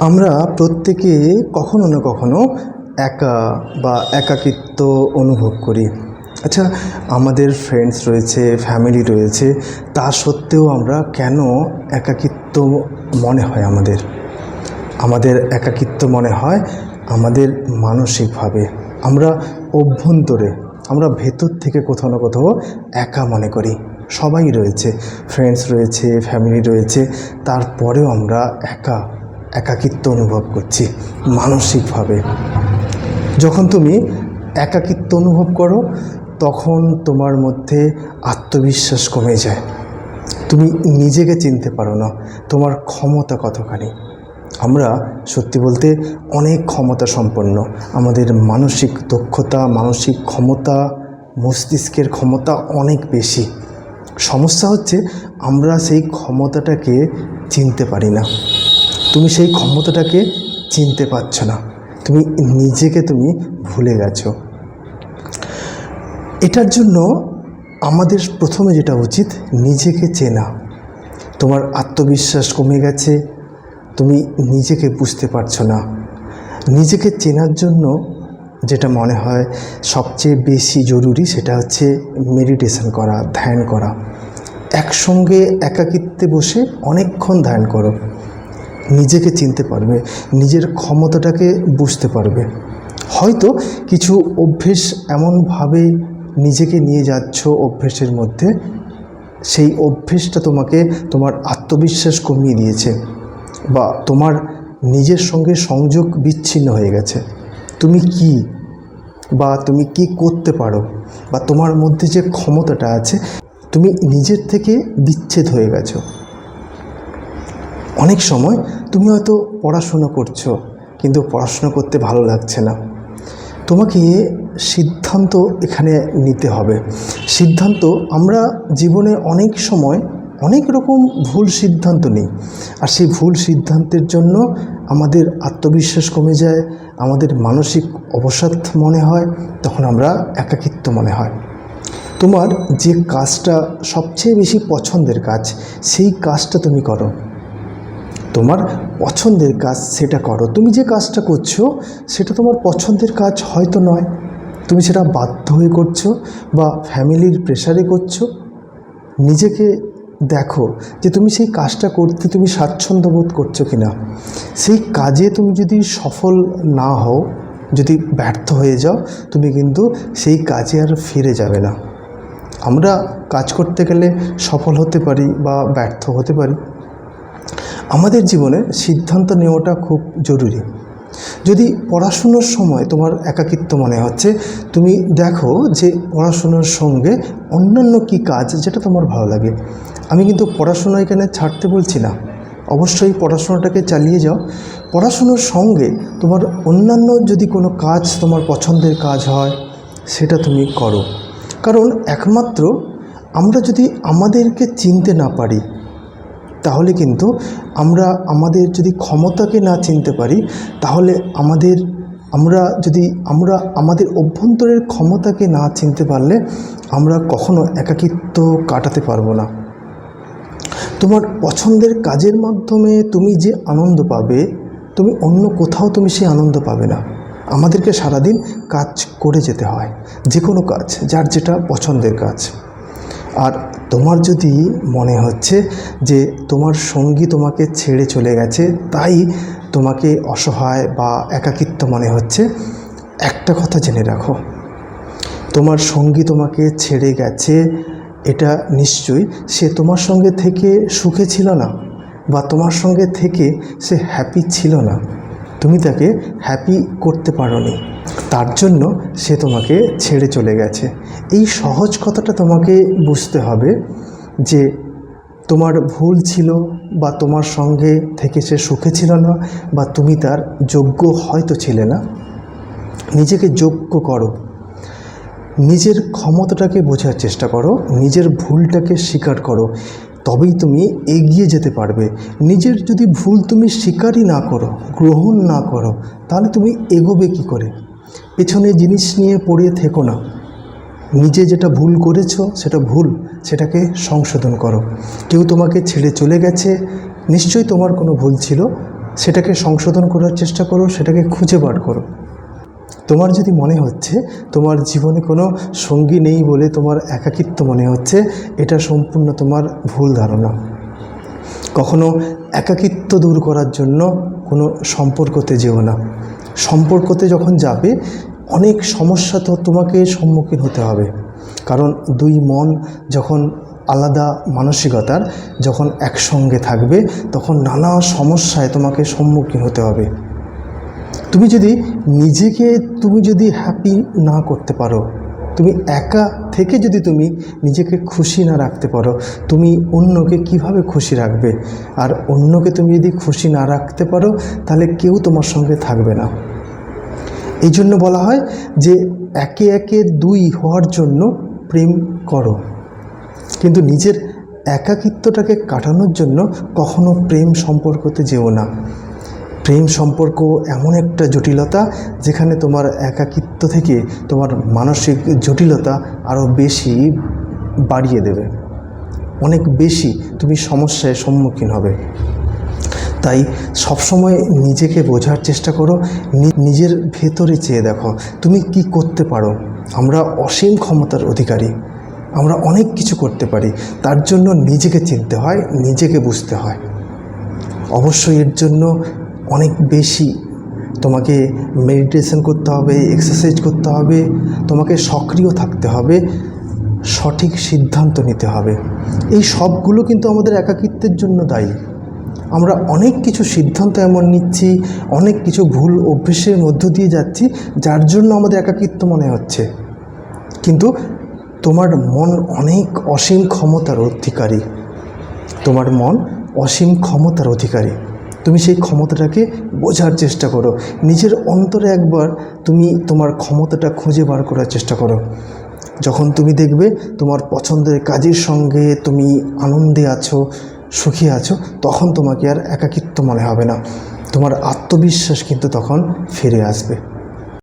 আমরা প্রত্যেকে কখনো না কখনো একা বা একাকিত্ব অনুভব করি। আচ্ছা আমাদের ফ্রেন্ডস রয়েছে ফ্যামিলি রয়েছে, তা সত্ত্বেও আমরা কেন একাকিত্ব মনে হয় আমাদের? আমাদের একাকিত্ব মনে হয় আমাদের মানসিকভাবে। আমরা অভ্যন্তরে, আমরা ভেতর থেকে কোথাও না কোথাও একা মনে করি। সবাই রয়েছে ফ্রেন্ডস রয়েছে ফ্যামিলি রয়েছে, তারপরেও আমরা একা একাকিত্ব অনুভব করছি, মানসিকভাবে। যখন তুমি একাকিত্ব অনুভব করো, তখন তোমার মধ্যে আত্মবিশ্বাস কমে যায়। তুমি নিজেকে চিনতে পারো না, তোমার ক্ষমতা কতখানি। আমরা, সত্যি বলতে, অনেক ক্ষমতা সম্পন্ন। আমাদের মানসিক দক্ষতা, মানসিক ক্ষমতা, মস্তিষ্কের ক্ষমতা অনেক বেশি। সমস্যা হচ্ছে, আমরা সেই ক্ষমতাটাকে চিনতে পারি না। তুমি সেই ক্ষমতাটাকে চিনতে পারছ না। তুমি নিজেকে তুমি ভুলে গেছো। এটার জন্য আমাদের প্রথমে যেটা উচিত, নিজেকে চেনা। তোমার আত্মবিশ্বাস কমে গেছে, তুমি নিজেকে বুঝতে পারছ না। নিজেকে চেনার জন্য যেটা মনে হয় সবচেয়ে বেশি জরুরি, সেটা হচ্ছে মেডিটেশন করা, ধ্যান করা। একসঙ্গে একাকিত্বে বসে অনেকক্ষণ ধ্যান করো। নিজেকে চিনতে পারবে, নিজের ক্ষমতাটাকে বুঝতে পারবে। হয়তো কিছু অভ্যেস এমনভাবে নিজেকে নিয়ে যাচ্ছ অভ্যেসের মধ্যে, সেই অভ্যেসটা তোমাকে তোমার আত্মবিশ্বাস কমিয়ে দিয়েছে বা তোমার নিজের সঙ্গে সংযোগ বিচ্ছিন্ন হয়ে গেছে। তুমি কি বা তুমি কি করতে পারো বা তোমার মধ্যে যে ক্ষমতাটা আছে, তুমি নিজের থেকে বিচ্ছেদ হয়ে গেছো। অনেক সময় তুমি হয়তো পড়াশুনো করছ, কিন্তু পড়াশুনো করতে ভালো লাগছে না। তোমাকে সিদ্ধান্ত এখানে নিতে হবে। সিদ্ধান্ত, আমরা জীবনে অনেক সময় অনেক রকম ভুল সিদ্ধান্ত নিই। আর সেই ভুল সিদ্ধান্তের জন্য আমাদের আত্মবিশ্বাস কমে যায়, আমাদের মানসিক অবসাদ মনে হয়, তখন আমরা একাকিত্ব মনে হয়। তোমার যে কাজটা সবচেয়ে বেশি পছন্দের কাজ, সেই কাজটা তুমি করো। তোমার পছন্দের কাজ সেটা করো। তুমি যে কাজটা করছ, সেটা তোমার পছন্দের কাজ হয়তো নয়। তুমি সেটা বাধ্য হয়ে করছ বা ফ্যামিলির প্রেশারে করছ। নিজেকে দেখো যে তুমি সেই কাজটা করতে তুমি স্বাচ্ছন্দ্য বোধ করছ কি না সেই কাজে তুমি যদি সফল না হও, যদি ব্যর্থ হয়ে যাও, তুমি কিন্তু সেই কাজে আর ফিরে যাবে না। আমরা কাজ করতে গেলে সফল হতে পারি বা ব্যর্থ হতে পারি। আমাদের জীবনে সিদ্ধান্ত নেওয়াটা খুব জরুরি। যদি পড়াশুনোর সময় তোমার একাকিত্ব মনে হচ্ছে, তুমি দেখো যে পড়াশুনোর সঙ্গে অন্যান্য কি কাজ যেটা তোমার ভালো লাগে। আমি কিন্তু পড়াশুনো এখানে ছাড়তে বলছি না। অবশ্যই পড়াশোনাটাকে চালিয়ে যাও। পড়াশুনোর সঙ্গে তোমার অন্যান্য যদি কোনো কাজ তোমার পছন্দের কাজ হয়, সেটা তুমি করো। কারণ একমাত্র আমরা যদি আমাদেরকে চিনতে না পারি তাহলে কিন্তু আমরা আমাদের যদি ক্ষমতাকে না চিনতে পারি, তাহলে আমাদের, আমরা যদি, আমরা আমাদের অভ্যন্তরের ক্ষমতাকে না চিনতে পারলে আমরা কখনো একাকিত্ব কাটাতে পারব না। তোমার পছন্দের কাজের মাধ্যমে তুমি যে আনন্দ পাবে, তুমি অন্য কোথাও তুমি সেই আনন্দ পাবে না। আমাদেরকে সারাদিন কাজ করে যেতে হয় যে কোনো কাজ, যার যেটা পছন্দের কাজ। আর তোমার যদি মনে হচ্ছে যে তোমার সঙ্গী তোমাকে ছেড়ে চলে গেছে, তাই তোমাকে অসহায় বা একাকিত্ব মনে হচ্ছে, একটা কথা জেনে রাখো। তোমার সঙ্গী তোমাকে ছেড়ে গেছে, এটা নিশ্চয়ই সে তোমার সঙ্গে থেকে সুখে ছিল না, বা তোমার সঙ্গে থেকে সে হ্যাপি ছিল না। তুমি তাকে হ্যাপি করতে পারোনি। তার জন্য সে তোমাকে ছেড়ে চলে গেছে। এই সহজ কথাটা তোমাকে বুঝতে হবে যে তোমার ভুল ছিল বা তোমার সঙ্গে থেকে সে সুখে ছিল না বা তুমি তার যোগ্য হয়তো ছিলে না। নিজেকে যোগ্য করো। নিজের ক্ষমতাটাকে বোঝার চেষ্টা করো। নিজের ভুলটাকে স্বীকার করো। তবেই তুমি এগিয়ে যেতে পারবে। নিজের যদি ভুল তুমি স্বীকারই না করো, গ্রহণ না করো, তাহলে তুমি এগোবে কি করে? পেছনে জিনিস নিয়ে পড়ে থেকো না। নিজে যেটা ভুল করেছ, সেটা ভুল, সেটাকে সংশোধন করো। কেউ তোমাকে ছেড়ে চলে গেছে, নিশ্চয়ই তোমার কোনো ভুল ছিল, সেটাকে সংশোধন করার চেষ্টা করো, সেটাকে খুঁজে বার করো। তোমার যদি মনে হচ্ছে তোমার জীবনে কোনো সঙ্গী নেই বলে তোমার একাকিত্ব মনে হচ্ছে, এটা সম্পূর্ণ তোমার ভুল ধারণা। কখনো একাকিত্ব দূর করার জন্য কোনো সম্পর্কতে যেও না। সম্পর্কতে যখন যাবে, অনেক সমস্যা তো তোমাকে সম্মুখীন হতে হবে। কারণ দুই মন যখন আলাদা মানসিকতার, যখন একসঙ্গে থাকবে, তখন নানা সমস্যায় তোমাকে সম্মুখীন হতে হবে। তুমি যদি নিজেকে তুমি যদি হ্যাপি না করতে পারো, তুমি একা থেকে যদি তুমি নিজেকে খুশি না রাখতে পারো, তুমি অন্যকে কীভাবে খুশি রাখবে? আর অন্যকে তুমি যদি খুশি না রাখতে পারো, তাহলে কেউ তোমার সঙ্গে থাকবে না। এই জন্য বলা হয় যে একে একে দুই হওয়ার জন্য প্রেম করো। কিন্তু নিজের একাকিত্বটাকে কাটানোর জন্য কখনো প্রেম সম্পর্কতে যেও না। প্রেম সম্পর্ক এমন একটা জটিলতা যেখানে তোমার একাকিত্ব থেকে তোমার মানসিক জটিলতা আরও বেশি বাড়িয়ে দেবে। অনেক বেশি তুমি সমস্যায় সম্মুখীন হবে। তাই সবসময় নিজেকে বোঝার চেষ্টা করো নিজের ভেতরে চেয়ে দেখো, তুমি কি করতে পারো? আমরা অসীম ক্ষমতার অধিকারী, আমরা অনেক কিছু করতে পারি, তার জন্য নিজেকে চিনতে হয়, নিজেকে বুঝতে হয়। অবশ্যই এর জন্য অনেক বেশি। তোমাকে মেডিটেশন করতে হবে এক্সারসাইজ করতে হবে, তোমাকে সক্রিয় থাকতে হবে, সঠিক সিদ্ধান্ত নিতে হবে। এই সবগুলো কিন্তু আমাদের একাকিত্বের জন্য দায়ী। আমরা অনেক কিছু সিদ্ধান্ত এমন নিচ্ছি, অনেক কিছু ভুল অভ্যেসের মধ্য দিয়ে যাচ্ছি, যার জন্য আমাদের একাকিত্ব মনে হচ্ছে। কিন্তু তোমার মন অনেক অসীম ক্ষমতার অধিকারী। তোমার মন অসীম ক্ষমতার অধিকারী। তুমি সেই ক্ষমতাটাকে বোঝার চেষ্টা করো। নিজের অন্তরে একবার তুমি তোমার ক্ষমতাটা খুঁজে বার করার চেষ্টা করো। যখন তুমি দেখবে তোমার পছন্দের কাজের সঙ্গে তুমি আনন্দে আছো, সুখী আছো, তখন তোমাকে আর একাকিত্ব মনে হবে না। তোমার আত্মবিশ্বাস কিন্তু তখন ফিরে আসবে।